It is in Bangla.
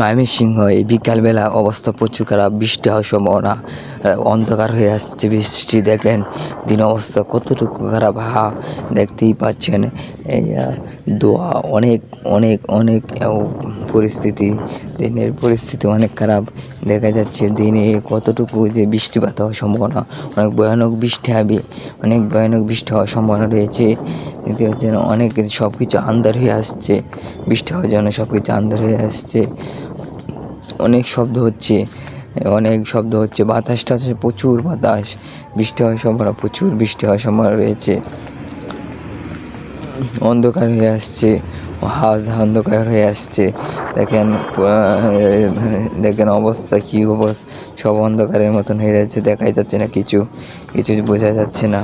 ময়মনসিংহ, এই বিকালবেলা অবস্থা প্রচুর খারাপ, বৃষ্টি হওয়ার সম্ভাবনা অন্ধকার হয়ে আসছে বৃষ্টি দেখেন দিন অবস্থা কতটুকু খারাপ, হা, দেখতেই পাচ্ছেন, এই দোয়া, অনেক অনেক অনেক পরিস্থিতি, দিনের পরিস্থিতি অনেক খারাপ। দেখা যাচ্ছে দিনে কতটুকু যে বৃষ্টিপাত হওয়ার সম্ভাবনা, অনেক ভয়ানক বৃষ্টি হবে, অনেক ভয়ানক বৃষ্টি হওয়ার সম্ভাবনা রয়েছে। দেখতে পাচ্ছেন অনেক সব কিছু আন্ধার হয়ে আসছে, বৃষ্টি হওয়ার জন্য সব কিছু আন্ধার হয়ে আসছে। অনেক শব্দ হচ্ছে, অনেক শব্দ হচ্ছে, বাতাস টাতাস প্রচুর বাতাস, বৃষ্টি হওয়ার সম্ভাবনা, প্রচুর বৃষ্টি হওয়ার সম্ভাবনা রয়েছে। অন্ধকার হয়ে আসছে, হাওয়া অন্ধকার হয়ে আসছে। দেখেন দেখেন অবস্থা, কী অবস্থা, সব অন্ধকারের মতন হয়ে যাচ্ছে দেখাই যাচ্ছে না কিছু কিছু বোঝা যাচ্ছে না।